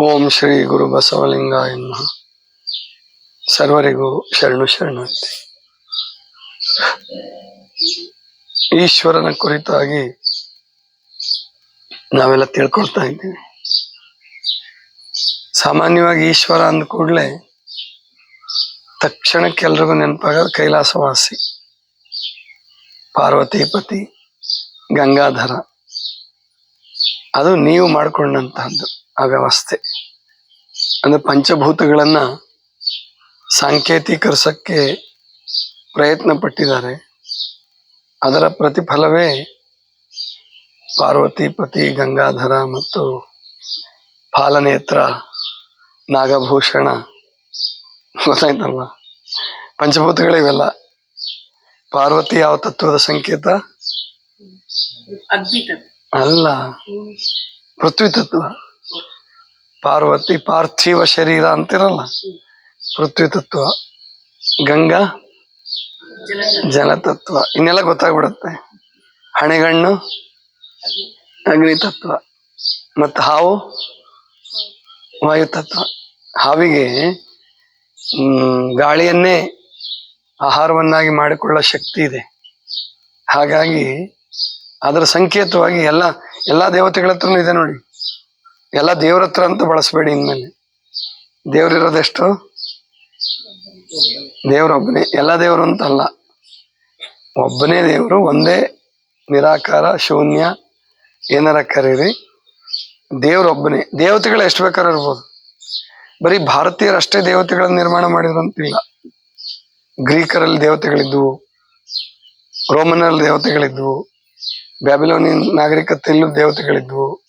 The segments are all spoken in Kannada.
ಓಂ ಶ್ರೀ ಗುರು ಬಸವಲಿಂಗ ನಮಃ. ಸರ್ವರಿಗೂ ಶರಣು ಶರಣಾರ್ಥಿ ಈಶ್ವರನ ಕುರಿತಾಗಿ ನಾವೆಲ್ಲ ತಿಳ್ಕೊಳ್ತಾ ಇದ್ದೀವಿ. ಸಾಮಾನ್ಯವಾಗಿ ಈಶ್ವರ ಅಂದ ಕೂಡಲೇ ತಕ್ಷಣಕ್ಕೆ ಎಲ್ರಿಗೂ ನೆನಪಾಗೋದು ಕೈಲಾಸವಾಸಿ. ಪಾರ್ವತಿಪತಿ ಗಂಗಾಧರ. ಅದು ನೀವು ಮಾಡಿಕೊಂಡಂತಹದ್ದು. ಆ ವ್ಯವಸ್ಥೆ ಅಂದ್ರೆ ಪಂಚಭೂತಗಳನ್ನ ಸಾಂಕೇತೀಕರಿಸಕ್ಕೆ ಪ್ರಯತ್ನ ಪಟ್ಟಿದ್ದಾರೆ ಅದರ ಪ್ರತಿಫಲವೇ ಪಾರ್ವತಿ ಪತಿ ಗಂಗಾಧರ ಮತ್ತು ಫಾಲನೇತ್ರ ನಾಗಭೂಷಣ. ಗೊತ್ತಾಯ್ತಲ್ವ? ಪಂಚಭೂತಗಳಿವೆಲ್ಲ. ಪಾರ್ವತಿ ಯಾವ ತತ್ವದ ಸಂಕೇತ? ಅಲ್ಲ ಪೃಥ್ವಿ ತತ್ವ. ಪಾರ್ವತಿ ಪಾರ್ಥಿವ ಶರೀರ ಅಂತಿರಲ್ಲ? ಪೃಥ್ವಿ ತತ್ವ. ಗಂಗಾ? ಜಲತತ್ವ ಇನ್ನೆಲ್ಲ ಗೊತ್ತಾಗ್ಬಿಡುತ್ತೆ. ಹಣೆಗಣ್ಣು, ಅಗ್ನಿ ತತ್ವ. ಮತ್ತು ಹಾವು? ವಾಯು ತತ್ವ. ಹಾವಿಗೆ ಗಾಳಿಯನ್ನೇ ಆಹಾರವನ್ನಾಗಿ ಮಾಡಿಕೊಳ್ಳೋ ಶಕ್ತಿ ಇದೆ. ಹಾಗಾಗಿ, ಅದರ ಸಂಕೇತವಾಗಿ ಎಲ್ಲ, ಎಲ್ಲಾ ದೇವತೆಗಳ ಹತ್ರನೂ ಇದೆ ನೋಡಿ. ಎಲ್ಲ ದೇವ್ರ ಹತ್ರ ಅಂತ ಬಳಸಬೇಡಿ ಇನ್ಮೇಲೆ. ದೇವ್ರಿರೋದೆಷ್ಟು ದೇವ್ರೊಬ್ಬನೇ ಎಲ್ಲ ದೇವರು ಅಂತಲ್ಲ ಒಬ್ಬನೇ ದೇವರು, ಒಂದೇ ನಿರಾಕಾರ, ಶೂನ್ಯ, ಏನಾರ ಕರೀರಿ. ದೇವ್ರೊಬ್ಬನೇ ದೇವತೆಗಳು ಎಷ್ಟು ಬೇಕಾದ್ರೂ ಇರ್ಬೋದು. ಬರೀ ಭಾರತೀಯರು ಅಷ್ಟೇ ದೇವತೆಗಳನ್ನ ನಿರ್ಮಾಣ ಮಾಡಿದ್ರು ಗ್ರೀಕರಲ್ಲಿ ದೇವತೆಗಳಿದ್ವು. ರೋಮನಲ್ಲಿ ದೇವತೆಗಳಿದ್ವು. ಬ್ಯಾಬಿಲೋನಿಯನ್ ನಾಗರಿಕತೆಯಲ್ಲೂ ದೇವತೆಗಳಿದ್ವು.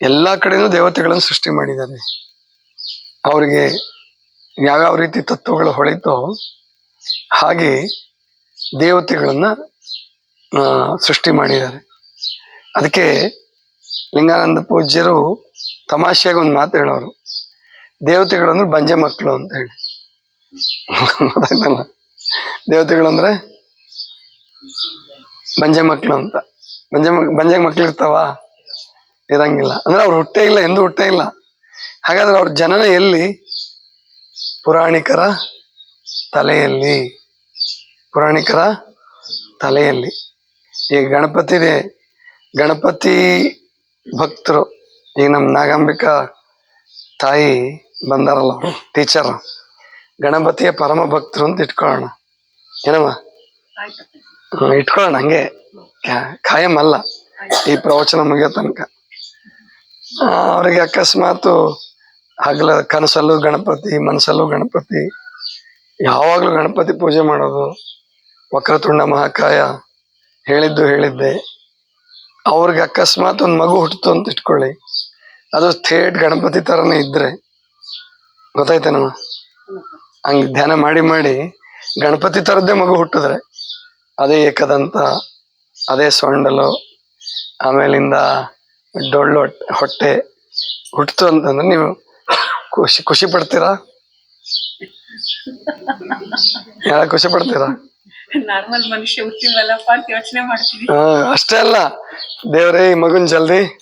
ಎಲ್ಲಾ ಕಡೆನೂ ದೇವತೆಗಳನ್ನು ಸೃಷ್ಟಿ ಮಾಡಿದ್ದಾರೆ. ಅವರಿಗೆ ಯಾವ್ಯಾವ ರೀತಿ ತತ್ವಗಳು ಹೊಳಿತೋ ಹಾಗೆ ದೇವತೆಗಳನ್ನ ಸೃಷ್ಟಿ ಮಾಡಿದ್ದಾರೆ. ಅದಕ್ಕೆ ಲಿಂಗಾನಂದ ಪೂಜ್ಯರು ತಮಾಷೆಯಾಗಿ ಒಂದು ಮಾತು ಹೇಳೋರು. ದೇವತೆಗಳಂದ್ರೆ ಬಂಜೆ ಮಕ್ಕಳು ಅಂತ ಹೇಳಿ. ದೇವತೆಗಳಂದ್ರೆ ಬಂಜೆ ಮಕ್ಕಳು ಅಂತ. ಬಂಜೆ ಮಕ್, ಬಂಜೆ ಮಕ್ಳು ಇರ್ತಾವ? ಇರಂಗಿಲ್ಲ. ಅಂದ್ರೆ ಅವ್ರು ಹುಟ್ಟೇ ಇಲ್ಲ ಎಂದು ಹುಟ್ಟೇ ಇಲ್ಲ. ಹಾಗಾದ್ರೆ ಅವ್ರ ಜನನ ಎಲ್ಲಿ? ಪುರಾಣಿಕರ ತಲೆಯಲ್ಲಿ. ಪುರಾಣಿಕರ ತಲೆಯಲ್ಲಿ. ಈ ಗಣಪತಿ ಗಣಪತಿ ಭಕ್ತರು ಈಗ ನಮ್ಮ ನಾಗಾಂಬಿಕಾ ತಾಯಿ ಬಂದಾರಲ್ಲ ಅವರು ಟೀಚರ್. ಗಣಪತಿಯ ಪರಮ ಭಕ್ತರು ಅಂತ ಇಟ್ಕೊಳ್ಳೋಣ. ಏನಮ್ಮ? ಇಟ್ಕೊಳ್ಳೋಣ ಹಂಗೆ. ಖಾಯಂ ಅಲ್ಲ. ಈ ಪ್ರವಚನ ಮುಗಿಯೋ ತನಕ. ಅವ್ರಿಗೆ ಅಕಸ್ಮಾತ್ ಹಗಲ ಕನಸಲ್ಲೂ ಗಣಪತಿ ಮನಸಲ್ಲೂ ಗಣಪತಿ, ಯಾವಾಗಲೂ ಗಣಪತಿ ಪೂಜೆ ಮಾಡೋದು ವಕ್ರತುಂಡ ಮಹಾಕಾಯ ಹೇಳಿದ್ದು ಹೇಳಿದ್ದೆ. ಅವ್ರಿಗೆ ಅಕಸ್ಮಾತ್ ಒಂದು ಮಗು ಹುಟ್ಟಿತು ಅಂತ ಇಟ್ಕೊಳ್ಳಿ. ಅದು ಥೇಟ್ ಗಣಪತಿ ತರನೇ ಇದ್ರೆ. ಗೊತ್ತಾಯ್ತೇನಮ್ಮ ಹಂಗೆ ಧ್ಯಾನ ಮಾಡಿ ಮಾಡಿ ಗಣಪತಿ ತರದ್ದೇ ಮಗು ಹುಟ್ಟಿದ್ರೆ. ಅದೇ ಏಕದಂತ, ಅದೇ ಸೊಂಡಲು ಆಮೇಲಿಂದ ಡೊಳ್ಳು ಹೊಟ್ಟೆ- ಹೊಟ್ಟೆ ಹುಟ್ಟಿತು ಅಂತಂದ್ರೆ ನೀವು ಖುಷಿ ಖುಷಿ ಪಡ್ತೀರಾ? ಯಾರ ಖುಷಿ ಪಡ್ತೀರಾ? ನಾರ್ಮಲ್ ಮನುಷ್ಯ ಹುಟ್ಟಿವಲ್ಲಪ್ಪ ಅಂತ ಯೋಚನೆ ಮಾಡ್ತೀವಿ. ಹಾ ಅಷ್ಟೇ ಅಲ್ಲ. ದೇವ್ರೇ ಈ ಮಗುನ್ ಜಲ್ದಿ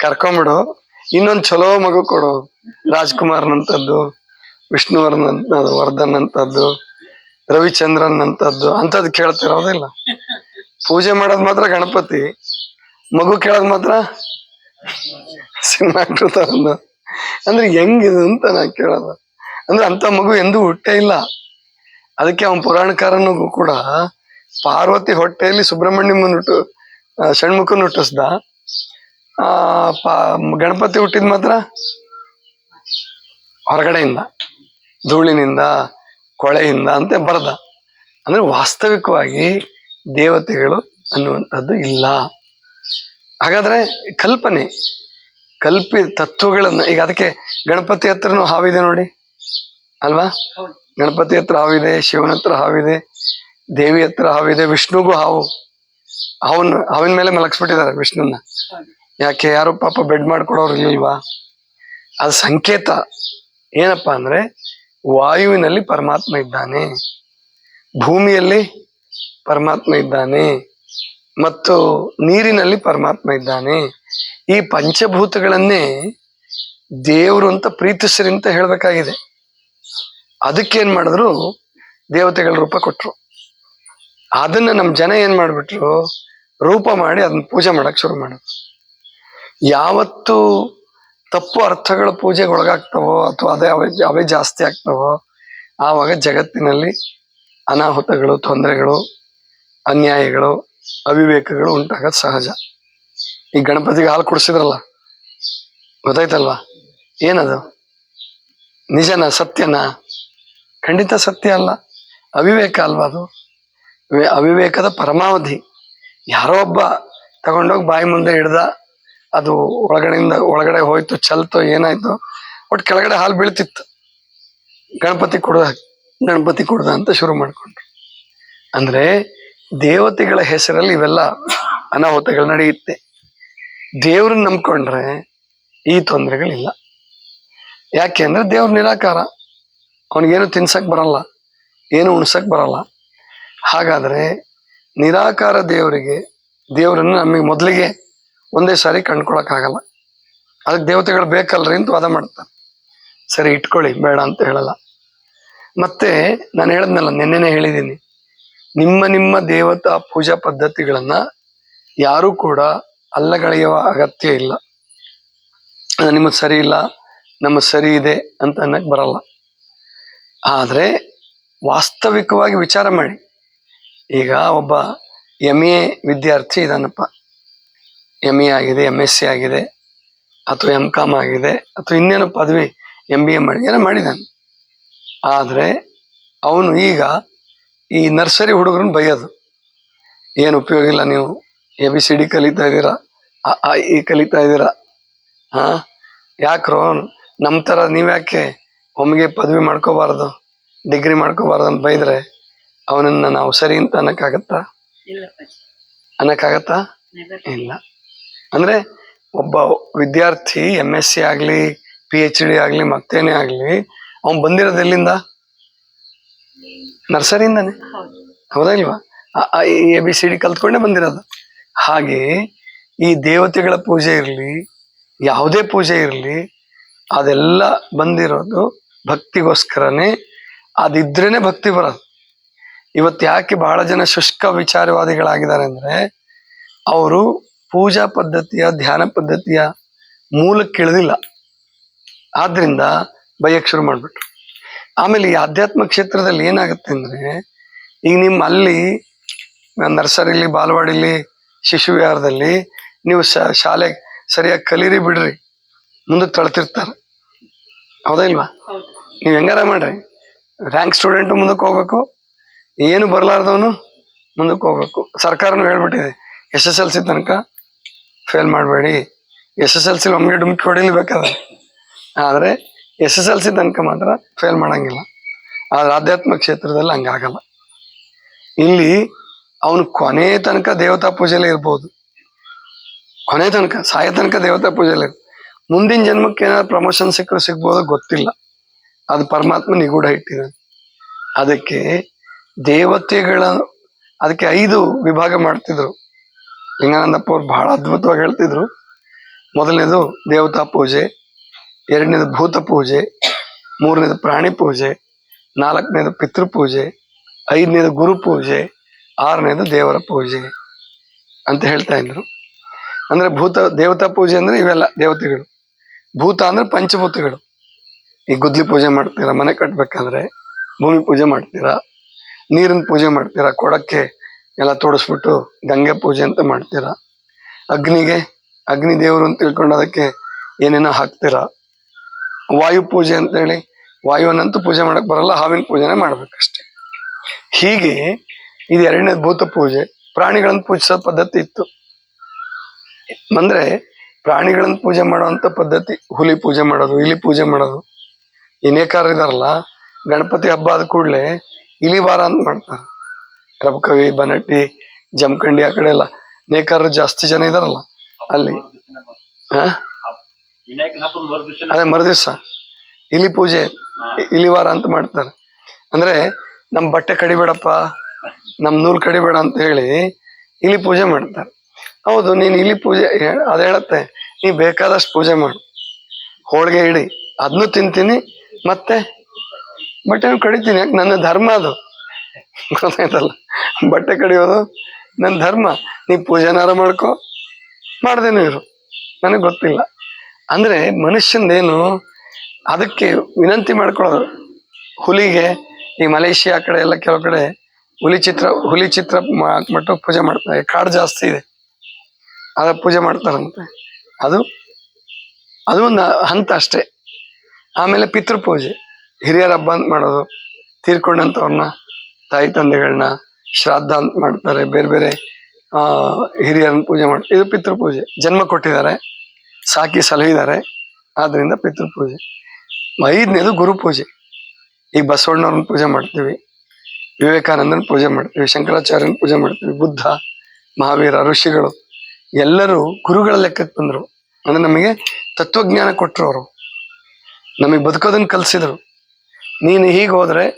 ಕರ್ಕೊಂಬಿಡು. ಇನ್ನೊಂದ್ ಚಲೋ ಮಗು ಕೊಡು. ರಾಜ್ಕುಮಾರ್ನಂತದ್ದು ವಿಷ್ಣುವರ್ನ ವರ್ಧನ್ ಅಂತದ್ದು ರವಿಚಂದ್ರನ್ ಅಂತದ್ದು ಅಂತದ್ ಕೇಳ್ತಿರೋದಿಲ್ಲ. ಪೂಜೆ ಮಾಡೋದ್ ಮಾತ್ರ ಗಣಪತಿ. ಮಗು ಕೇಳೋದ್ ಮಾತ್ರ ಸಿನಿಮಾ ಅಂದ ಅಂದ್ರೆ ಹೆಂಗಿದೆ ಅಂತ ನಾ ಕೇಳೋದು. ಅಂದ್ರೆ ಅಂತ ಮಗು ಎಂದೂ ಹುಟ್ಟೇ ಇಲ್ಲ. ಅದಕ್ಕೆ ಅವನ್ ಪುರಾಣಕಾರನಿಗೂ ಕೂಡ ಪಾರ್ವತಿ ಹೊಟ್ಟೆಯಲ್ಲಿ ಸುಬ್ರಹ್ಮಣ್ಯಮ್ಮನ ಹುಟ್ಟು ಆ, ಷಣ್ಮುಖನ್ ಹುಟ್ಟಿಸ್ದ. ಆ ಗಣಪತಿ ಹುಟ್ಟಿದ್ ಮಾತ್ರ ಹೊರಗಡೆಯಿಂದ ಧೂಳಿನಿಂದ ಕೊಳೆಯಿಂದ ಅಂತ ಬರ್ದ. ಅಂದ್ರೆ ವಾಸ್ತವಿಕವಾಗಿ ದೇವತೆಗಳು ಅನ್ನುವಂಥದ್ದು ಇಲ್ಲ. ಹಾಗಾದ್ರೆ ಕಲ್ಪನೆ, ಕಲ್ಪಿ ತತ್ವಗಳನ್ನ, ಈಗ ಅದಕ್ಕೆ ಗಣಪತಿ ಹತ್ರನೂ ಹಾವಿದೆ ನೋಡಿ, ಅಲ್ವಾ? ಗಣಪತಿ ಹತ್ರ ಹಾವಿದೆ ಶಿವನ ಹತ್ರ ಹಾವಿದೆ ದೇವಿ ಹತ್ರ ಹಾವಿದೆ ವಿಷ್ಣುಗೂ ಹಾವು. ಹಾವನ್ ಹಾವಿನ ಮೇಲೆ ಮಲಗಿಸ್ಬಿಟ್ಟಿದ್ದಾರೆ ವಿಷ್ಣುನ ಯಾಕೆ? ಯಾರು ಪಾಪ ಬೆಡ್ ಮಾಡ್ಕೊಡೋರು ಇಲ್ವಾ ಅದು ಸಂಕೇತ ಏನಪ್ಪಾ ಅಂದ್ರೆ, ವಾಯುವಿನಲ್ಲಿ ಪರಮಾತ್ಮ ಇದ್ದಾನೆ, ಭೂಮಿಯಲ್ಲಿ ಪರಮಾತ್ಮ ಇದ್ದಾನೆ. ಮತ್ತು ನೀರಿನಲ್ಲಿ ಪರಮಾತ್ಮ ಇದ್ದಾನೆ. ಈ ಪಂಚಭೂತಗಳನ್ನೇ ದೇವರು ಅಂತ ಪ್ರೀತಿಸ್ರಿ ಅಂತ ಹೇಳ್ಬೇಕಾಗಿದೆ. ಅದಕ್ಕೇನ್ ಮಾಡಿದ್ರು ದೇವತೆಗಳ ರೂಪ ಕೊಟ್ರು. ಅದನ್ನ ನಮ್ಮ ಜನ ಏನ್ ಮಾಡ್ಬಿಟ್ರು? ರೂಪ ಮಾಡಿ ಅದನ್ನ ಪೂಜೆ ಮಾಡಕ್ ಶುರು ಮಾಡಿದ್ರು. ಯಾವತ್ತು ತಪ್ಪು ಅರ್ಥಗಳ ಪೂಜೆಗೆ ಒಳಗಾಗ್ತವೋ ಅಥವಾ ಅದೇ ಅವೇ ಅವೇ ಜಾಸ್ತಿ ಆಗ್ತವೋ, ಆವಾಗ ಜಗತ್ತಿನಲ್ಲಿ ಅನಾಹುತಗಳು, ತೊಂದರೆಗಳು, ಅನ್ಯಾಯಗಳು ಅವಿವೇಕಗಳು ಉಂಟಾಗೋದು ಸಹಜ. ಈ ಗಣಪತಿಗೆ ಹಾಲು ಕುಡಿಸಿದ್ರಲ್ಲ, ಗೊತ್ತಾಯ್ತಲ್ವಾ? ಏನದು? ನಿಜನ, ಸತ್ಯನ? ಖಂಡಿತ ಸತ್ಯ ಅಲ್ಲ. ಅವಿವೇಕ ಅಲ್ವಾ ಅದು? ಅವಿವೇಕದ ಪರಮಾವಧಿ. ಯಾರೋ ಒಬ್ಬ ತಗೊಂಡೋಗಿ ಬಾಯಿ ಮುಂದೆ ಹಿಡ್ದ, ಅದು ಒಳಗಡೆಯಿಂದ ಒಳಗಡೆ ಹೋಯ್ತು, ಚಲ್ತೋ, ಏನಾಯ್ತು ಒಟ್ಟು ಕೆಳಗಡೆ ಹಾಲು ಬೀಳ್ತಿತ್ತು. ಗಣಪತಿ ಕೊಡ್ದ ಗಣಪತಿ ಕೊಡ್ದ ಅಂತ ಶುರು ಮಾಡ್ಕೊಂಡ್ರು. ಅಂದ್ರೆ ದೇವತೆಗಳ ಹೆಸರಲ್ಲಿ ಇವೆಲ್ಲ ಅನಾಹುತಗಳು ನಡೆಯುತ್ತೆ. ದೇವ್ರನ್ನ ನಂಬ್ಕೊಂಡ್ರೆ ಈ ತೊಂದರೆಗಳಿಲ್ಲ. ಯಾಕೆ ಅಂದ್ರೆ ದೇವ್ರ ನಿರಾಕಾರ. ಅವನಿಗೇನು ತಿನ್ಸಕ್ ಬರಲ್ಲ, ಏನು ಉಣ್ಸಕ್ ಬರಲ್ಲ. ಹಾಗಾದ್ರೆ ನಿರಾಕಾರ ದೇವರಿಗೆ, ದೇವರನ್ನು ನಮಗೆ ಮೊದಲಿಗೆ ಒಂದೇ ಸಾರಿ ಕಂಡ್ಕೊಳಕ್ಕಾಗಲ್ಲ. ಅದಕ್ಕೆ ದೇವತೆಗಳು ಬೇಕಲ್ರಿ ಅಂತ ವಾದ ಮಾಡ್ತಾರೆ. ಸರಿ, ಇಟ್ಕೊಳ್ಳಿ, ಬೇಡ ಅಂತ ಹೇಳಲ್ಲ. ಮತ್ತೆ ನಾನು ಹೇಳದ್ನಲ್ಲ, ನಿನ್ನೆನೆ ಹೇಳಿದ್ದೀನಿ. ನಿಮ್ಮ ನಿಮ್ಮ ದೇವತಾ ಪೂಜಾ ಪದ್ಧತಿಗಳನ್ನ ಯಾರು ಕೂಡ ಅಲ್ಲಗಳೆಯುವ ಅಗತ್ಯ ಇಲ್ಲ. ನಿಮ್ಮದು ಸರಿ ಇಲ್ಲ ನಮ್ಮ ಸರಿ ಇದೆ ಅಂತ ಅನ್ನಕ್ಕೆ ಬರಲ್ಲ. ಆದರೆ ವಾಸ್ತವಿಕವಾಗಿ ವಿಚಾರ ಮಾಡಿ. ಈಗ ಒಬ್ಬ ಎಂ ಎ ವಿದ್ಯಾರ್ಥಿ ಇದಾನಪ್ಪ. ಎಂ ಎ ಆಗಿದೆ ಎಂ ಎಸ್ ಸಿ ಆಗಿದೆ, ಅಥವಾ ಎಂ ಕಾಮ್ ಆಗಿದೆ, ಅಥವಾ ಇನ್ನೇನು ಪದವಿ ಎಂ ಬಿ ಎ ಮಾಡಿ ಮಾಡಿದಾನೆ. ಆದರೆ ಅವನು ಈಗ ಈ ನರ್ಸರಿ ಹುಡುಗರನ್ನ ಬೈಯೋದು. ಏನು ಉಪಯೋಗ ಇಲ್ಲ ನೀವು. ಎ ಬಿ ಸಿ ಡಿ ಕಲಿತಾ ಇದ್ದೀರಾ? ಆ ಇ ಕಲಿತಾ ಇದ್ದೀರಾ? ಹಾ ಯಾಕ್ರೋ ನಮ್ಮ ಥರ ನೀವ್ಯಾಕೆ ಒಮ್ಮೆಗೆ ಪದವಿ ಮಾಡ್ಕೋಬಾರ್ದು ಡಿಗ್ರಿ ಮಾಡ್ಕೋಬಾರ್ದು ಅಂತ ಬೈದ್ರೆ ಅವನನ್ನ ನಾವು ಸರಿ ಅಂತ ಅನ್ನಕ್ಕಾಗತ್ತಾ? ಅನ್ನಕ್ಕಾಗತ್ತಾ? ಇಲ್ಲ. ಅಂದ್ರೆ ಒಬ್ಬ ವಿದ್ಯಾರ್ಥಿ ಎಂ ಎಸ್ ಸಿ ಆಗಲಿ ಪಿ ಎಚ್ ಡಿ ಆಗಲಿ ಮತ್ತೇನೇ ಆಗಲಿ ಅವ್ನು ಬಂದಿರೋದು ಎಲ್ಲಿಂದ? ನರ್ಸರಿಯಿಂದಾನೆ? ಹೌದು. ಇಲ್ವಾ? ಎ ಬಿ ಸಿ ಡಿ ಕಲ್ತ್ಕೊಂಡೇ ಬಂದಿರೋದು. ಹಾಗೆ ಈ ದೇವತೆಗಳ ಪೂಜೆ ಇರಲಿ ಯಾವುದೇ ಪೂಜೆ ಇರಲಿ ಅದೆಲ್ಲ ಬಂದಿರೋದು ಭಕ್ತಿಗೋಸ್ಕರನೇ. ಅದಿದ್ರೇನೆ ಭಕ್ತಿ ಬರೋದು. ಇವತ್ತು ಯಾಕೆ ಬಹಳ ಜನ ಶುಷ್ಕ ವಿಚಾರವಾದಿಗಳಾಗಿದ್ದಾರೆ ಅಂದ್ರೆ ಅವರು ಪೂಜಾ ಪದ್ಧತಿಯ ಧ್ಯಾನ ಪದ್ಧತಿಯ ಮೂಲಕ್ಕೆ ಇಳಿದಿಲ್ಲ. ಆದ್ರಿಂದ ಬೈಯಕ್ಕೆ ಶುರು ಮಾಡ್ಬಿಟ್ರು. ಆಮೇಲೆ ಈ ಆಧ್ಯಾತ್ಮ ಕ್ಷೇತ್ರದಲ್ಲಿ ಏನಾಗುತ್ತೆ ಅಂದ್ರೆ ಈಗ ನಿಮ್ಮ ಅಲ್ಲಿ ನರ್ಸರಿಲಿ, ಬಾಲವಾಡಿಲಿ ಶಿಶು ವಿಹಾರದಲ್ಲಿ ನೀವು ಶಾಲೆ ಸರಿಯಾಗಿ ಕಲೀರಿ ಬಿಡ್ರಿ. ಮುಂದಕ್ಕೆ ತಳತಿರ್ತಾರೆ. ಹೌದಾ ಇಲ್ವಾ? ನೀವು ಹೆಂಗಾರ ಮಾಡ್ರಿ? ರ್ಯಾಂಕ್ ಸ್ಟೂಡೆಂಟ್ ಮುಂದಕ್ಕೆ ಹೋಗ್ಬೇಕು. ಏನು ಬರಲಾರ್ದವನು ಮುಂದಕ್ಕೆ ಹೋಗ್ಬೇಕು. ಸರ್ಕಾರನು ಹೇಳ್ಬಿಟ್ಟಿದೆ, ಎಸ್ ಎಸ್ ಎಲ್ ಸಿ ತನಕ ಫೇಲ್ ಮಾಡಬೇಡಿ. ಎಸ್ ಎಸ್ ಎಲ್ ಸಿ ಒಮ್ಗೆ ಡುಮ್ಕಿ ಹೊಡಿಲಿ ಬೇಕಾದ್ರೆ ಆದರೆ ಎಸ್ ಎಸ್ ಎಲ್ ಸಿ ತನಕ ಮಾತ್ರ ಫೇಲ್ ಮಾಡಂಗಿಲ್ಲ. ಆದ್ರೆ ಆಧ್ಯಾತ್ಮ ಕ್ಷೇತ್ರದಲ್ಲಿ ಹಂಗಾಗಲ್ಲ. ಇಲ್ಲಿ ಅವನು ಕೊನೆ ತನಕ ದೇವತಾ ಪೂಜೆಲೇ ಇರ್ಬೋದು. ಕೊನೆ ತನಕ, ಸಾಯ ತನಕ ದೇವತಾ ಪೂಜೆಲೇ ಮುಂದಿನ ಜನ್ಮಕ್ಕೆ ಏನಾದ್ರು ಪ್ರಮೋಷನ್ ಸಿಕ್ಕರು ಸಿಗ್ಬೋದು ಗೊತ್ತಿಲ್ಲ. ಅದು ಪರಮಾತ್ಮ ನಿಗೂಢ ಇಟ್ಟಿರೋದು. ಅದಕ್ಕೆ ದೇವತೆಗಳ, ಅದಕ್ಕೆ ಐದು ವಿಭಾಗ ಮಾಡ್ತಿದ್ರು. ಲಿಂಗಾನಂದಪ್ಪ ಅವ್ರು ಬಹಳ ಅದ್ಭುತವಾಗಿ ಹೇಳ್ತಿದ್ರು. ಮೊದಲನೇದು ದೇವತಾ ಪೂಜೆ ಎರಡನೇದು ಭೂತ ಪೂಜೆ, ಮೂರನೇದು ಪ್ರಾಣಿ ಪೂಜೆ, ನಾಲ್ಕನೇದು ಪಿತೃ ಪೂಜೆ, ಐದನೇದು ಗುರು ಪೂಜೆ, ಆರನೇದು ದೇವರ ಪೂಜೆ ಅಂತ ಹೇಳ್ತಾ ಇದ್ರು. ಅಂದ್ರೆ ಭೂತ, ದೇವತಾ ಪೂಜೆ ಅಂದ್ರೆ ಇವೆಲ್ಲ ದೇವತೆಗಳು. ಭೂತ ಅಂದ್ರೆ ಪಂಚಭೂತಗಳು. ಈ ಗುದ್ಲಿ ಪೂಜೆ ಮಾಡ್ತೀರಾ, ಮನೆ ಕಟ್ಬೇಕಂದ್ರೆ ಭೂಮಿ ಪೂಜೆ ಮಾಡ್ತೀರಾ, ನೀರಿನ ಪೂಜೆ ಮಾಡ್ತೀರಾ, ಕೊಡಕ್ಕೆ ಎಲ್ಲ ತೋಡಿಸ್ಬಿಟ್ಟು ಗಂಗೆ ಪೂಜೆ ಅಂತ ಮಾಡ್ತೀರಾ, ಅಗ್ನಿಗೆ, ಅಗ್ನಿ ದೇವರು ಅಂತ ತಿಳ್ಕೊಂಡು ಅದಕ್ಕೆ ಏನೇನೋ ಹಾಕ್ತೀರಾ ವಾಯು ಪೂಜೆ ಅಂತ ಹೇಳಿ ವಾಯುವನ್ನಂತೂ ಪೂಜೆ ಮಾಡಕ್ ಬರಲ್ಲ, ಹಾವಿನ ಪೂಜೆನೇ ಮಾಡ್ಬೇಕಷ್ಟೆ. ಹೀಗೆ ಇದು ಎರಡನೇ ಭೂತ ಪೂಜೆ, ಪ್ರಾಣಿಗಳನ್ನು ಪೂಜಿಸೋ ಪದ್ಧತಿ ಇತ್ತು. ಅಂದ್ರೆ ಪ್ರಾಣಿಗಳನ್ನು ಪೂಜೆ ಮಾಡುವಂತ ಪದ್ಧತಿ, ಹುಲಿ ಪೂಜೆ ಮಾಡೋದು, ಇಲಿ ಪೂಜೆ ಮಾಡೋದು ಈ ನೇಕಾರ ಇದಾರಲ್ಲ, ಗಣಪತಿ ಹಬ್ಬ ಆದ ಕೂಡಲೇ ಇಲಿ ವಾರ ಅಂತ ಮಾಡ್ತಾರೆ. ರಬಕವಿ, ಬನಟ್ಟಿ, ಜಮಖಂಡಿ ಆ ಕಡೆ ಎಲ್ಲ ನೇಕಾರರು ಜಾಸ್ತಿ ಜನ ಇದಾರಲ್ಲ, ಅಲ್ಲಿ. ಹಾ? ಅದೇ ಮರುದಿವ್ಸ. ಇಲಿ ಪೂಜೆ ಇಲಿ ಇಲಿವಾರ ಅಂತ ಮಾಡ್ತಾರೆ. ಅಂದ್ರೆ ನಮ್ ಬಟ್ಟೆ ಕಡಿಬೇಡಪ್ಪ ನಮ್ ನೂಲ್ ಕಡಿಬೇಡ ಅಂತ ಹೇಳಿ ಇಲಿ ಪೂಜೆ ಮಾಡ್ತಾರೆ. ಹೌದು ನೀನ್ ಇಲಿ ಪೂಜೆ ಅದ ಹೇಳತ್ತೆ ನೀ ಬೇಕಾದಷ್ಟು ಪೂಜೆ ಮಾಡು. ಹೋಳಿಗೆ ಇಡಿ ಅದನ್ನು ತಿಂತೀನಿ ಮತ್ತೆ ಬಟ್ಟೆನೂ ಕಡಿತೀನಿ ಯಾಕೆ ನನ್ನ ಧರ್ಮ ಅದು? ಗೊತ್ತಾಯ್ತಲ್ಲ? ಬಟ್ಟೆ ಕಡಿಯೋದು ನನ್ನ ಧರ್ಮ. ನೀ ಪೂಜೆನಾರ ಮಾಡ್ಕೋ ಮಾಡ್ದೇನು ಇವರು ನನಗೆ ಗೊತ್ತಿಲ್ಲ. ಅಂದ್ರೆ ಮನುಷ್ಯಂದೇನು ಅದಕ್ಕೆ ವಿನಂತಿ ಮಾಡ್ಕೊಳ್ಳೋದು. ಹುಲಿಗೆ ಈ ಮಲೇಷಿಯಾ ಕಡೆ ಎಲ್ಲ ಕೆಲವು ಕಡೆ ಹುಲಿ ಚಿತ್ರ ಹುಲಿ ಚಿತ್ರ ಮಾಡ್ಬಿಟ್ಟು ಪೂಜೆ ಮಾಡ್ತಾರೆ. ಕಾಡು ಜಾಸ್ತಿ ಇದೆ. ಅದ ಪೂಜೆ ಮಾಡ್ತಾರಂತೆ. ಅದು ಅದು ಒಂದು ಹಂತ ಅಷ್ಟೇ. ಆಮೇಲೆ ಪಿತೃ ಪೂಜೆ. ಹಿರಿಯರ ಹಬ್ಬ ಅಂತ ಮಾಡೋದು. ತೀರ್ಕೊಂಡಂಥವ್ರನ್ನ, ತಾಯಿ ತಂದೆಗಳನ್ನ ಶ್ರಾದ್ದ ಅಂತ ಮಾಡ್ತಾರೆ. ಬೇರೆ ಬೇರೆ ಹಿರಿಯರನ್ನ ಪೂಜೆ ಮಾಡ್ತಾರೆ. ಇದು ಪಿತೃ ಪೂಜೆ. ಜನ್ಮ ಕೊಟ್ಟಿದ್ದಾರೆ. ಸಾಕಿ ಸಲಹಿದ್ದಾರೆ ಆದ್ದರಿಂದ ಪಿತೃ ಪೂಜೆ. ಐದನೇದು ಗುರು ಪೂಜೆ. ಈಗ ಬಸವಣ್ಣವ್ರನ್ನ ಪೂಜೆ ಮಾಡ್ತೀವಿ. ವಿವೇಕಾನಂದನ ಪೂಜೆ ಮಾಡ್ತೀವಿ. ಶಂಕರಾಚಾರ್ಯನ ಪೂಜೆ ಮಾಡ್ತೀವಿ. ಬುದ್ಧ, ಮಹಾವೀರ, ಋಷಿಗಳು ಎಲ್ಲರೂ ಗುರುಗಳ ಲೆಕ್ಕಕ್ಕೆ ಬಂದರು. ಅಂದರೆ ನಮಗೆ ತತ್ವಜ್ಞಾನ ಕೊಟ್ಟರು ಅವರು. ನಮಗೆ ಬದುಕೋದನ್ನ ಕಲಿಸಿದರು. ನೀನು ಹೀಗೆ ಹೋದರೆ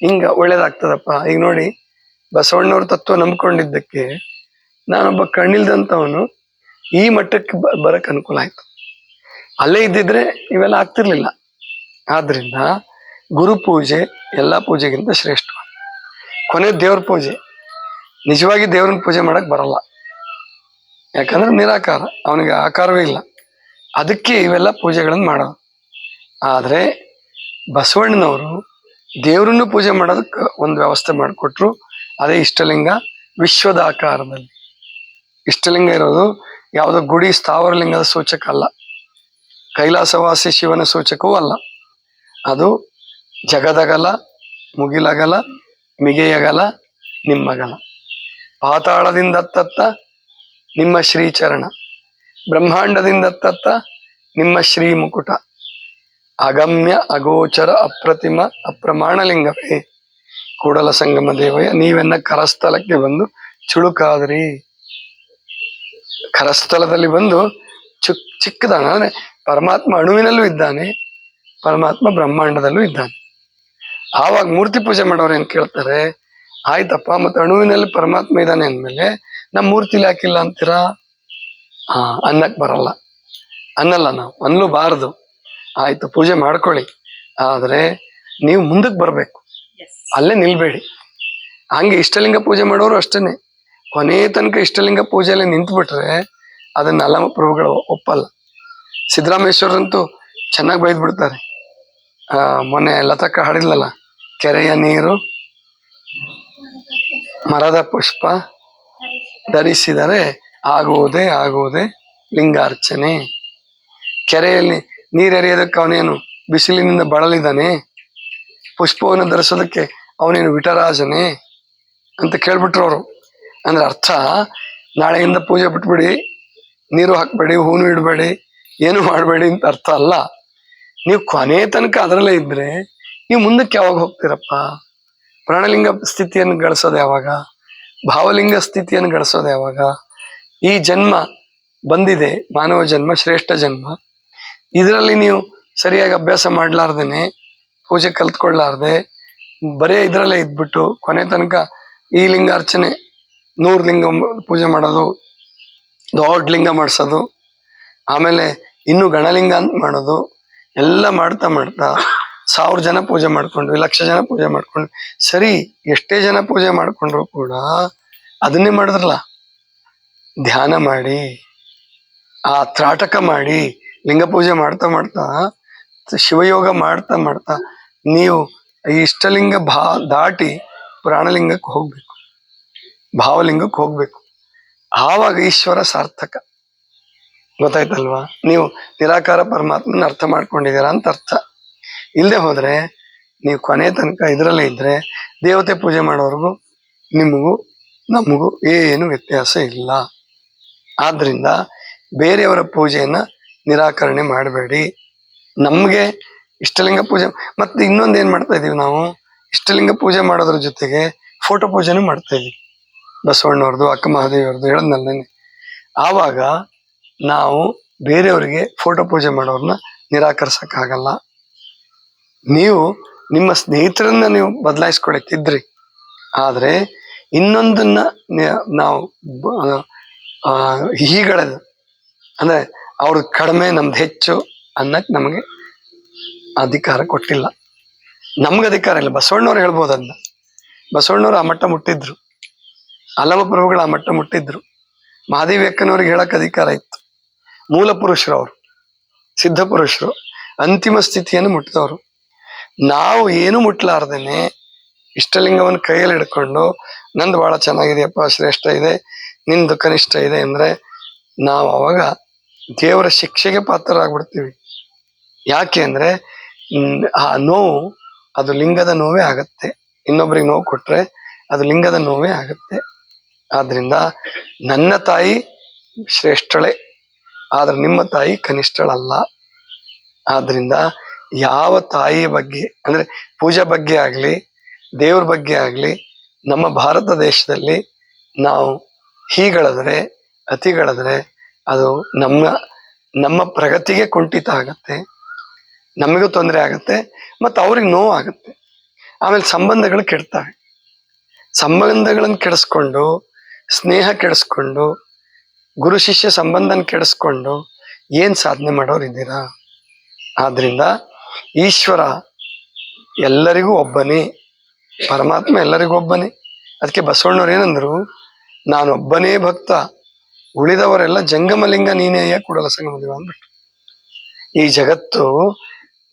ಹಿಂಗೆ ಒಳ್ಳೇದಾಗ್ತದಪ್ಪ. ಈಗ ನೋಡಿ, ಬಸವಣ್ಣವ್ರ ತತ್ವ ನಂಬ್ಕೊಂಡಿದ್ದಕ್ಕೆ ನಾನೊಬ್ಬ ಕಣ್ಣಿಲ್ದಂಥವನು ಈ ಮಟ್ಟಕ್ಕೆ ಬರಕ್ ಅನುಕೂಲ ಆಯ್ತು. ಅಲ್ಲೇ ಇದ್ದಿದ್ರೆ ಇವೆಲ್ಲ ಆಗ್ತಿರ್ಲಿಲ್ಲ. ಆದ್ರಿಂದ ಗುರು ಪೂಜೆ ಎಲ್ಲ ಪೂಜೆಗಿಂತ ಶ್ರೇಷ್ಠ. ಕೊನೆ ದೇವ್ರ ಪೂಜೆ. ನಿಜವಾಗಿ ದೇವ್ರನ್ನ ಪೂಜೆ ಮಾಡಕ್ ಬರಲ್ಲ. ಯಾಕಂದ್ರೆ ನಿರಾಕಾರ. ಅವನಿಗೆ ಆಕಾರವೇ ಇಲ್ಲ. ಅದಕ್ಕೆ ಇವೆಲ್ಲ ಪೂಜೆಗಳನ್ನು ಮಾಡೋದು. ಆದ್ರೆ ಬಸವಣ್ಣನವರು ದೇವ್ರನ್ನು ಪೂಜೆ ಮಾಡೋದಕ್ಕೆ ಒಂದು ವ್ಯವಸ್ಥೆ ಮಾಡಿಕೊಟ್ರು. ಅದೇ ಇಷ್ಟಲಿಂಗ ವಿಶ್ವದ ಆಕಾರದಲ್ಲಿ. ಇಷ್ಟಲಿಂಗ ಇರೋದು ಯಾವುದೋ ಗುಡಿ ಸ್ಥಾವರಲಿಂಗದ ಸೂಚಕ ಅಲ್ಲ. ಕೈಲಾಸವಾಸಿ ಶಿವನ ಸೂಚಕವೂ ಅಲ್ಲ. ಅದು ಜಗದಗಲ, ಮುಗಿಲಗಲ, ಮಿಗೆಯಗಲ, ನಿಮ್ಮಗಲ. ಪಾತಾಳದಿಂದ ತತ್ತ ನಿಮ್ಮ ಶ್ರೀಚರಣ. ಬ್ರಹ್ಮಾಂಡದಿಂದ ತತ್ತ ನಿಮ್ಮ ಶ್ರೀ ಮುಕುಟ ಅಗಮ್ಯ ಅಗೋಚರ ಅಪ್ರತಿಮ ಅಪ್ರಮಾಣಲಿಂಗವೇ. ಕೂಡಲ ಸಂಗಮ ದೇವಯ್ಯ, ನೀವೆನ್ನ ಕರಸ್ಥಲಕ್ಕೆ ಬಂದು ಚುಳುಕಾದ್ರಿ. ಕರಸ್ಥಲದಲ್ಲಿ ಬಂದು ಚುಕ್ ಚಿಕ್ಕದಾನ ಅಂದ್ರೆ ಪರಮಾತ್ಮ ಅಣುವಿನಲ್ಲೂ ಇದ್ದಾನೆ ಪರಮಾತ್ಮ ಬ್ರಹ್ಮಾಂಡದಲ್ಲೂ ಇದ್ದಾನೆ. ಆವಾಗ ಮೂರ್ತಿ ಪೂಜೆ ಮಾಡೋರು ಏನು ಕೇಳ್ತಾರೆ ಆಯ್ತಪ್ಪ ಮತ್ತೆ ಅಣುವಿನಲ್ಲಿ ಪರಮಾತ್ಮ ಇದ್ದಾನೆ ಅಂದ್ಮೇಲೆ ನಮ್ಮ ಮೂರ್ತಿಲಿ ಹಾಕಿಲ್ಲ ಅಂತೀರಾ? ಹಾ ಅನ್ನಕ್ ಬರಲ್ಲ. ಅನ್ನಲ್ಲ ನಾವು ಅನ್ನಲೂಬಾರದು ಆಯ್ತು ಪೂಜೆ ಮಾಡ್ಕೊಳ್ಳಿ. ಆದರೆ ನೀವು ಮುಂದಕ್ಕೆ ಬರಬೇಕು. ಅಲ್ಲೇ ನಿಲ್ಬೇಡಿ. ಹಂಗೆ ಇಷ್ಟಲಿಂಗ ಪೂಜೆ ಮಾಡೋರು ಅಷ್ಟೇನೆ. ಕೊನೆ ತನಕ ಇಷ್ಟಲಿಂಗ ಪೂಜೆಯಲ್ಲಿ ನಿಂತ್ಬಿಟ್ರೆ ಅದನ್ನ ಅಲಮ ಪ್ರಭುಗಳು ಒಪ್ಪಲ್ಲ. ಸಿದ್ದರಾಮೇಶ್ವರಂತೂ ಚೆನ್ನಾಗಿ ಬೈದ್ ಬಿಡ್ತಾರೆ ಮೊನ್ನೆ ಲತಕ್ಕ ಹಾಡಿದ್ಲಲ್ಲ, ಕೆರೆಯ ನೀರು, ಮರದ ಪುಷ್ಪ ಧರಿಸಿದರೆ ಆಗುವುದೇ ಆಗುವುದೇ ಲಿಂಗಾರ್ಚನೆ. ಕೆರೆಯಲ್ಲಿ ನೀರೆರೆಯೋದಕ್ಕೆ ಅವನೇನು ಬಿಸಿಲಿನಿಂದ ಬಳಲಿದ್ದಾನೆ ಪುಷ್ಪವನ್ನು ಧರಿಸೋದಕ್ಕೆ ಅವನೇನು ವಿಟರಾಜನೇ ಅಂತ ಕೇಳ್ಬಿಟ್ರು ಅವರು. ಅಂದ್ರೆ ಅರ್ಥ, ನಾಳೆಯಿಂದ ಪೂಜೆ ಬಿಟ್ಬಿಡಿ, ನೀರು ಹಾಕ್ಬೇಡಿ, ಹೂನು ಇಡಬೇಡಿ, ಏನು ಮಾಡಬೇಡಿ ಅಂತ ಅರ್ಥ ಅಲ್ಲ. ನೀವು ಕೊನೆ ತನಕ ಅದರಲ್ಲೇ ಇದ್ರೆ ನೀವು ಮುಂದಕ್ಕೆ ಯಾವಾಗ ಹೋಗ್ತೀರಪ್ಪ? ಪ್ರಾಣಲಿಂಗ ಸ್ಥಿತಿಯನ್ನು ಗಳಿಸೋದು ಯಾವಾಗ? ಭಾವಲಿಂಗ ಸ್ಥಿತಿಯನ್ನು ಗಳಿಸೋದು ಯಾವಾಗ? ಈ ಜನ್ಮ ಬಂದಿದೆ, ಮಾನವ ಜನ್ಮ, ಶ್ರೇಷ್ಠ ಜನ್ಮ. ಇದರಲ್ಲಿ ನೀವು ಸರಿಯಾಗಿ ಅಭ್ಯಾಸ ಮಾಡಲಾರ್ದೇನೆ, ಪೂಜೆ ಕಲ್ತ್ಕೊಳ್ಳಾರ್ದೆ, ಬರೇ ಇದರಲ್ಲೇ ಇದ್ಬಿಟ್ಟು ಕೊನೆ ತನಕ ಈ ಲಿಂಗಾರ್ಚನೆ ನೂರು ಲಿಂಗ ಪೂಜೆ ಮಾಡೋದು, ದೊಡ್ಡ ಲಿಂಗ ಮಾಡಿಸೋದು, ಆಮೇಲೆ ಇನ್ನು ಗಣಲಿಂಗ ಅಂತ ಮಾಡೋದು, ಎಲ್ಲ ಮಾಡ್ತಾ ಮಾಡ್ತಾ ಸಾವಿರ ಜನ ಪೂಜೆ ಮಾಡ್ಕೊಂಡ್ವಿ, ಲಕ್ಷ ಜನ ಪೂಜೆ ಮಾಡ್ಕೊಂಡ್ವಿ. ಸರಿ, ಎಷ್ಟೇ ಜನ ಪೂಜೆ ಮಾಡ್ಕೊಂಡ್ರು ಕೂಡ ಅದನ್ನೇ ಮಾಡಿದ್ರಲ್ಲ. ಧ್ಯಾನ ಮಾಡಿ, ಆ ತ್ರಾಟಕ ಮಾಡಿ, ಲಿಂಗ ಪೂಜೆ ಮಾಡ್ತಾ ಮಾಡ್ತಾ, ಶಿವಯೋಗ ಮಾಡ್ತಾ ಮಾಡ್ತಾ, ನೀವು ಇಷ್ಟಲಿಂಗ ಭಾ, ದಾಟಿ ಪ್ರಾಣಲಿಂಗಕ್ಕೆ ಹೋಗ್ಬೇಕು. ಭಾವಲಿಂಗಕ್ಕೆ ಹೋಗ್ಬೇಕು. ಆವಾಗ ಈಶ್ವರ ಸಾರ್ಥಕ. ಗೊತ್ತಾಯ್ತಲ್ವಾ? ನೀವು ನಿರಾಕಾರ ಪರಮಾತ್ಮನ ಅರ್ಥ ಮಾಡ್ಕೊಂಡಿದ್ದೀರಾ ಅಂತ ಅರ್ಥ. ಇಲ್ಲದೆ ಹೋದ್ರೆ, ನೀವು ಕೊನೆ ತನಕ ಇದರಲ್ಲೇ ಇದ್ರೆ, ದೇವತೆ ಪೂಜೆ ಮಾಡೋರ್ಗೂ, ನಿಮಗೂ, ನಮಗೂ ಏನು ವ್ಯತ್ಯಾಸ ಇಲ್ಲ. ಆದ್ರಿಂದ ಬೇರೆಯವರ ಪೂಜೆಯನ್ನ ನಿರಾಕರಣೆ ಮಾಡಬೇಡಿ. ನಮಗೆ ಇಷ್ಟಲಿಂಗ ಪೂಜೆ, ಮತ್ತೆ ಇನ್ನೊಂದು ಏನು ಮಾಡ್ತಾ ಇದೀವಿ ನಾವು? ಇಷ್ಟಲಿಂಗ ಪೂಜೆ ಮಾಡೋದ್ರ ಜೊತೆಗೆ ಫೋಟೋ ಪೂಜೆನೂ ಮಾಡ್ತಾ ಇದೀವಿ. ಬಸವಣ್ಣವ್ರದ್ದು, ಅಕ್ಕ ಮಹಾದೇವಿಯವ್ರದ್ದು ಹೇಳಿದ್ನಲ್ಲೇನೆ ಆವಾಗ ನಾವು ಬೇರೆಯವರಿಗೆ ಫೋಟೋ ಪೂಜೆ ಮಾಡೋರನ್ನ ನಿರಾಕರಿಸಕ್ಕಾಗಲ್ಲ. ನೀವು ನಿಮ್ಮ ಸ್ನೇಹಿತರನ್ನ ನೀವು ಬದಲಾಯಿಸ್ಕೊಳಕ್ಕಿದ್ರಿ. ಆದರೆ ಇನ್ನೊಂದನ್ನ ನಾವು ಹೀಗಳದು ಅಂದ್ರೆ ಅವ್ರದ್ದು ಕಡಿಮೆ, ನಮ್ದು ಹೆಚ್ಚು ಅನ್ನಕ್ಕೆ ನಮಗೆ ಅಧಿಕಾರ ಕೊಟ್ಟಿಲ್ಲ. ನಮ್ಗೆ ಅಧಿಕಾರ ಇಲ್ಲ. ಬಸವಣ್ಣವ್ರು ಹೇಳ್ಬೋದು ಅದನ್ನ ಬಸವಣ್ಣವ್ರು ಆ ಮಟ್ಟ ಮುಟ್ಟಿದ್ರು. ಅಲ್ಲಮ ಪ್ರಭುಗಳು ಆ ಮಟ್ಟ ಮುಟ್ಟಿದ್ರು. ಮಹಾದೇವಿಯಕ್ಕನವ್ರಿಗೆ ಹೇಳಕ್ ಅಧಿಕಾರ ಇತ್ತು. ಮೂಲ ಪುರುಷರು ಅವರು, ಸಿದ್ಧ ಪುರುಷರು, ಅಂತಿಮ ಸ್ಥಿತಿಯನ್ನು ಮುಟ್ಟಿದವರು. ನಾವು ಏನು ಮುಟ್ಲಾರ್ದೇನೆ ಇಷ್ಟಲಿಂಗವನ್ನು ಕೈಯಲ್ಲಿ ಹಿಡ್ಕೊಂಡು, ನಂದು ಬಹಳ ಚೆನ್ನಾಗಿದೆಯಪ್ಪ, ಶ್ರೇಷ್ಠ ಇದೆ, ನಿಂದು ಕನಿಷ್ಠ ಇದೆ ಅಂದ್ರೆ ನಾವು ಅವಾಗ ದೇವರ ಶಿಕ್ಷೆಗೆ ಪಾತ್ರರಾಗ್ಬಿಡ್ತೀವಿ. ಯಾಕೆ ಅಂದ್ರೆ ಆ ನೋವು ಅದು ಲಿಂಗದ ನೋವೇ ಆಗತ್ತೆ. ಇನ್ನೊಬ್ರಿಗೆ ನೋವು ಕೊಟ್ರೆ ಅದು ಲಿಂಗದ ನೋವೇ ಆಗತ್ತೆ. ಆದ್ರಿಂದ ನನ್ನ ತಾಯಿ ಶ್ರೇಷ್ಠಳೆ, ಆದ್ರೆ ನಿಮ್ಮ ತಾಯಿ ಕನಿಷ್ಠಳಲ್ಲ. ಆದ್ರಿಂದ ಯಾವ ತಾಯಿಯ ಬಗ್ಗೆ, ಅಂದ್ರೆ ಪೂಜಾ ಬಗ್ಗೆ ಆಗ್ಲಿ, ದೇವ್ರ ಬಗ್ಗೆ ಆಗ್ಲಿ, ನಮ್ಮ ಭಾರತ ದೇಶದಲ್ಲಿ ನಾವು ಹೀಗಳದ್ರೆ, ಅತಿಗಳದ್ರೆ ಅದು ನಮ್ಮ ನಮ್ಮ ಪ್ರಗತಿಗೆ ಕುಂಠಿತ ಆಗತ್ತೆ. ನಮಗೂ ತೊಂದರೆ ಆಗತ್ತೆ, ಮತ್ತು ಅವ್ರಿಗೆ ನೋವು ಆಗತ್ತೆ. ಆಮೇಲೆ ಸಂಬಂಧಗಳು ಕೆಡ್ತವೆ. ಸಂಬಂಧಗಳನ್ನು ಕೆಡಿಸ್ಕೊಂಡು ಸ್ನೇಹ ಕೆಡಿಸ್ಕೊಂಡು, ಗುರು ಶಿಷ್ಯ ಸಂಬಂಧನ ಕೆಡಿಸ್ಕೊಂಡು ಏನು ಸಾಧನೆ ಮಾಡೋರು ಇದ್ದೀರಾ ಆದ್ರಿಂದ ಈಶ್ವರ ಎಲ್ಲರಿಗೂ ಒಬ್ಬನೇ, ಪರಮಾತ್ಮ ಎಲ್ಲರಿಗೂ ಒಬ್ಬನೇ. ಅದಕ್ಕೆ ಬಸವಣ್ಣವ್ರು ಏನಂದ್ರು ನಾನೊಬ್ಬನೇ ಭಕ್ತ, ಉಳಿದವರೆಲ್ಲ ಜಂಗಮಲಿಂಗ ನೀನೇ ಕೂಡಲ ಸಂಗಮದೇವ ಅಂದ್ಬಿಟ್ಟು ಈ ಜಗತ್ತು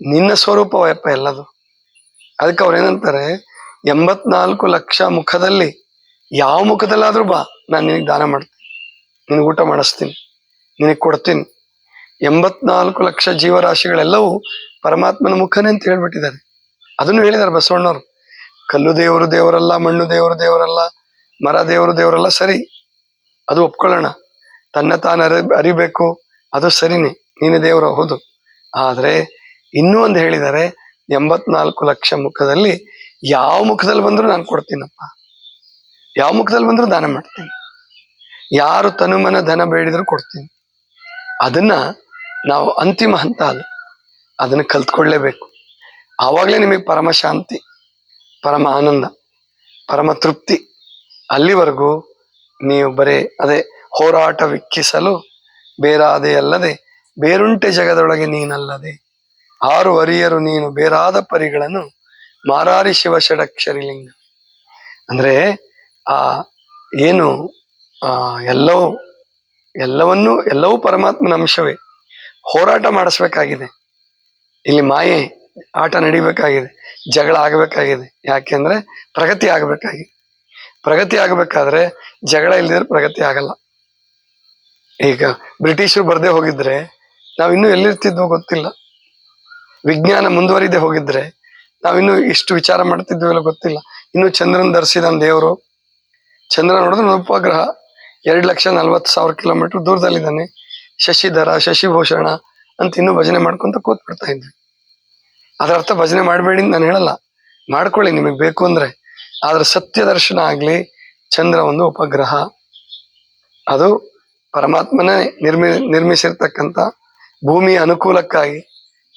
ನಿನ್ನ ಸ್ವರೂಪವಯಪ್ಪ ಎಲ್ಲದು. ಅದಕ್ಕೆ ಅವ್ರು ಏನಂತಾರೆ ಎಂಬತ್ನಾಲ್ಕು ಲಕ್ಷ ಮುಖದಲ್ಲಿ ಯಾವ ಮುಖದಲ್ಲಾದ್ರೂ ಬಾ, ನಾನು ನಿನಗೆ ದಾನ ಮಾಡ್ತೀನಿ. ನಿನಗೆ ಊಟ ಮಾಡಿಸ್ತೀನಿ, ನಿನಗೆ ಕೊಡ್ತೀನಿ. ಎಂಬತ್ನಾಲ್ಕು ಲಕ್ಷ ಜೀವರಾಶಿಗಳೆಲ್ಲವೂ ಪರಮಾತ್ಮನ ಮುಖನೇ ಅಂತ ಹೇಳ್ಬಿಟ್ಟಿದ್ದಾರೆ. ಅದನ್ನು ಹೇಳಿದ್ದಾರೆ ಬಸವಣ್ಣವರು. ಕಲ್ಲು ದೇವರು ದೇವರಲ್ಲ, ಮಣ್ಣು ದೇವರು ದೇವರಲ್ಲ, ಮರ ದೇವರು ದೇವರಲ್ಲ ಸರಿ. ಅದು ಒಪ್ಕೊಳ್ಳೋಣ. ತನ್ನ ತಾನು ಅರಿ, ಅರಿಬೇಕು, ಅದು ಸರಿನೇ. ನೀನು ದೇವರು, ಹೌದು. ಆದರೆ ಇನ್ನೂ ಒಂದು ಹೇಳಿದ್ದಾರೆ, ಎಂಬತ್ನಾಲ್ಕು ಲಕ್ಷ ಮುಖದಲ್ಲಿ ಯಾವ ಮುಖದಲ್ಲಿ ಬಂದರೂ ನಾನು ಕೊಡ್ತೀನಪ್ಪ. ಯಾವ ಮುಖದಲ್ಲಿ ಬಂದರೂ ದಾನ ಮಾಡ್ತೀನಿ. ಯಾರು ತನುಮನ ಧನ ಬೇಡಿದ್ರು ಕೊಡ್ತೀನಿ. ಅದನ್ನ ನಾವು ಅಂತಿಮ ಹಂತ ಅದು. ಅದನ್ನ ಕಲ್ತ್ಕೊಳ್ಳೇಬೇಕು. ಆವಾಗಲೇ ನಿಮಗೆ ಪರಮ ಶಾಂತಿ, ಪರಮ ಆನಂದ, ಪರಮ ತೃಪ್ತಿ ಅಲ್ಲಿವರೆಗೂ ನೀವು ಬರೇ ಅದೇ ಹೋರಾಟ ವಿಕ್ಕಿಸಲು ಬೇರಾದೆ ಅಲ್ಲದೆ ಬೇರುಂಟೆ ಜಗದೊಳಗೆ ನೀನಲ್ಲದೆ ಆರು ಅರಿಯರು ನೀನು ಬೇರಾದ ಪರಿಗಳನ್ನು ಮಾರಾರಿ ಶಿವ ಷಡಕ್ಷರಿಲಿಂಗ ಅಂದ್ರೆ ಆ, ಏನು ಎಲ್ಲವೂ ಎಲ್ಲವನ್ನೂ, ಎಲ್ಲವೂ ಪರಮಾತ್ಮನ ಅಂಶವೇ. ಹೋರಾಟ ಮಾಡಿಸ್ಬೇಕಾಗಿದೆ. ಇಲ್ಲಿ ಮಾಯೆ, ಆಟ ನಡಿಬೇಕಾಗಿದೆ. ಜಗಳ ಆಗಬೇಕಾಗಿದೆ. ಯಾಕೆಂದ್ರೆ ಪ್ರಗತಿ ಆಗಬೇಕಾಗಿದೆ. ಪ್ರಗತಿ ಆಗಬೇಕಾದ್ರೆ ಜಗಳ ಇಲ್ದಿದ್ರೆ ಪ್ರಗತಿ ಆಗಲ್ಲ. ಈಗ ಬ್ರಿಟಿಷರು ಬರ್ದೇ ಹೋಗಿದ್ರೆ ನಾವು ಇನ್ನೂ ಎಲ್ಲಿರ್ತಿದ್ವೋ ಗೊತ್ತಿಲ್ಲ. ವಿಜ್ಞಾನ ಮುಂದುವರಿದೆ ಹೋಗಿದ್ರೆ ನಾವಿನ್ನು ಇಷ್ಟು ವಿಚಾರ ಮಾಡ್ತಿದ್ವೋ ಗೊತ್ತಿಲ್ಲ. ಇನ್ನು ಚಂದ್ರನ್ ಧರಿಸಿದ ದೇವರು ಚಂದ್ರ ನೋಡಿದ್ರೆ ಉಪಗ್ರಹ. ಎರಡು ಲಕ್ಷ ನಲ್ವತ್ತು ಸಾವಿರ ಕಿಲೋಮೀಟರ್ ದೂರದಲ್ಲಿದ್ದಾನೆ. ಶಶಿಧರ, ಶಶಿಭೂಷಣ ಅಂತ ಇನ್ನೂ ಭಜನೆ ಮಾಡ್ಕೊಂತ ಕೂತ್ಬಿಡ್ತಾ ಇದ್ವಿ ಅದರ ಅರ್ಥ ಭಜನೆ ಮಾಡಬೇಡಿ ಅಂತ ನಾನು ಹೇಳಲ್ಲ. ಮಾಡ್ಕೊಳ್ಳಿ, ನಿಮಗೆ ಬೇಕು ಅಂದ್ರೆ. ಆದ್ರೆ ಸತ್ಯ ದರ್ಶನ ಆಗ್ಲಿ, ಚಂದ್ರ ಒಂದು ಉಪಗ್ರಹ. ಅದು ಪರಮಾತ್ಮನೇ ನಿರ್ಮಿ, ನಿರ್ಮಿಸಿರ್ತಕ್ಕಂಥ ಭೂಮಿಯ ಅನುಕೂಲಕ್ಕಾಗಿ,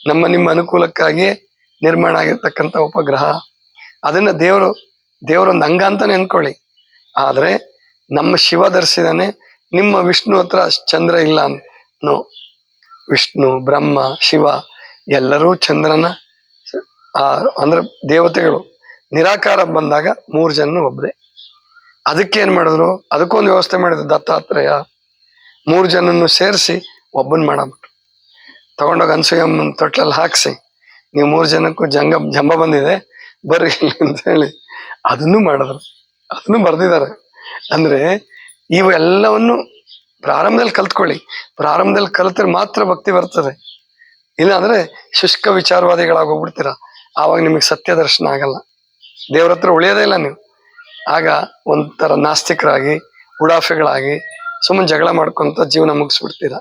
ನಮ್ಮ ನಿಮ್ಮ ಅನುಕೂಲಕ್ಕಾಗಿ ನಿರ್ಮಾಣ ಆಗಿರ್ತಕ್ಕಂಥ ಉಪಗ್ರಹ. ಅದನ್ನ ದೇವರು, ದೇವರೊಂದು ಅಂಗ ಅಂತಾನೆ ಅನ್ಕೊಳ್ಳಿ. ಆದ್ರೆ ನಮ್ಮ ಶಿವ ದರ್ಶಿದಾನೆ ನಿಮ್ಮ ವಿಷ್ಣು ಹತ್ರ ಚಂದ್ರ ಇಲ್ಲ ನೋ ವಿಷ್ಣು, ಬ್ರಹ್ಮ, ಶಿವ, ಎಲ್ಲರೂ ಚಂದ್ರನ ಅಂದ್ರೆ ದೇವತೆಗಳು ನಿರಾಕಾರ ಬಂದಾಗ ಮೂರು ಜನ ಒಬ್ಬರೇ ಅದಕ್ಕೆ ಏನ್ ಮಾಡಿದ್ರು? ಅದಕ್ಕೊಂದು ವ್ಯವಸ್ಥೆ ಮಾಡಿದ್ರು ದತ್ತಾತ್ರೇಯ. ಮೂರು ಜನನ್ನು ಸೇರಿಸಿ ಒಬ್ಬನ ಮಾಡಬಿಟ್ರು ತಗೊಂಡೋಗಿ ಅನ್ಸೂಯಮ್ಮನ ತೊಟ್ಲಲ್ಲಿ ಹಾಕ್ಸಿ. ನೀವು ಮೂರು ಜನಕ್ಕೂ ಜಂಗ ಜಂಬ ಬಂದಿದೆ, ಬರ್ರಿ ಅಂತ ಹೇಳಿ ಅದನ್ನು ಮಾಡಿದ್ರು. ಅದನ್ನು ಬರ್ದಿದ್ದಾರೆ. ಅಂದ್ರೆ ಇವೆಲ್ಲವನ್ನು ಪ್ರಾರಂಭದಲ್ಲಿ ಕಲ್ತ್ಕೊಳ್ಳಿ. ಪ್ರಾರಂಭದಲ್ಲಿ ಕಲ್ತ್ರೆ ಮಾತ್ರ ಭಕ್ತಿ ಬರ್ತದೆ. ಇಲ್ಲ ಅಂದ್ರೆ ಶುಷ್ಕ ವಿಚಾರವಾದಿಗಳಾಗಿ ಹೋಗ್ಬಿಡ್ತೀರಾ ಆವಾಗ ನಿಮಗೆ ಸತ್ಯ ದರ್ಶನ ಆಗಲ್ಲ. ದೇವ್ರ ಹತ್ರ ಉಳಿಯೋದೇ ಇಲ್ಲ ನೀವು. ಆಗ ಒಂಥರ ನಾಸ್ತಿಕರಾಗಿ, ಉಡಾಫೆಗಳಾಗಿ, ಸುಮ್ಮನೆ ಜಗಳ ಮಾಡ್ಕೊಂತ ಜೀವನ ಮುಗಿಸ್ಬಿಡ್ತೀರ.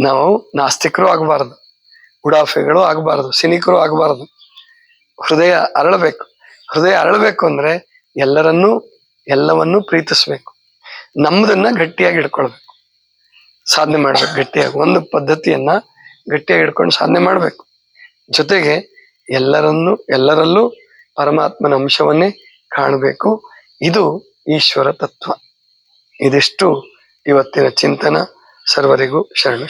ನಾವು ನಾಸ್ತಿಕರು ಆಗಬಾರ್ದು. ಉಡಾಫೆಗಳು ಆಗಬಾರ್ದು. ಸಿನಿಕರು ಆಗಬಾರ್ದು. ಹೃದಯ ಅರಳಬೇಕು. ಹೃದಯ ಅರಳಬೇಕು ಅಂದ್ರೆ ಎಲ್ಲರನ್ನೂ, ಎಲ್ಲವನ್ನೂ ಪ್ರೀತಿಸ್ಬೇಕು. ನಮ್ಮದನ್ನ ಗಟ್ಟಿಯಾಗಿ ಹಿಡ್ಕೊಳ್ಬೇಕು. ಸಾಧನೆ ಮಾಡ್ಬೇಕು ಗಟ್ಟಿಯಾಗಿ. ಒಂದು ಪದ್ಧತಿಯನ್ನ ಗಟ್ಟಿಯಾಗಿ ಇಟ್ಕೊಂಡು ಸಾಧನೆ ಮಾಡ್ಬೇಕು. ಜೊತೆಗೆ ಎಲ್ಲರನ್ನು, ಎಲ್ಲರಲ್ಲೂ ಪರಮಾತ್ಮನ ಅಂಶವನ್ನೇ ಕಾಣಬೇಕು. ಇದು ಈಶ್ವರ ತತ್ವ. ಇದಿಷ್ಟು ಇವತ್ತಿನ ಚಿಂತನ. ಸರ್ವರಿಗೂ ಶರಣು.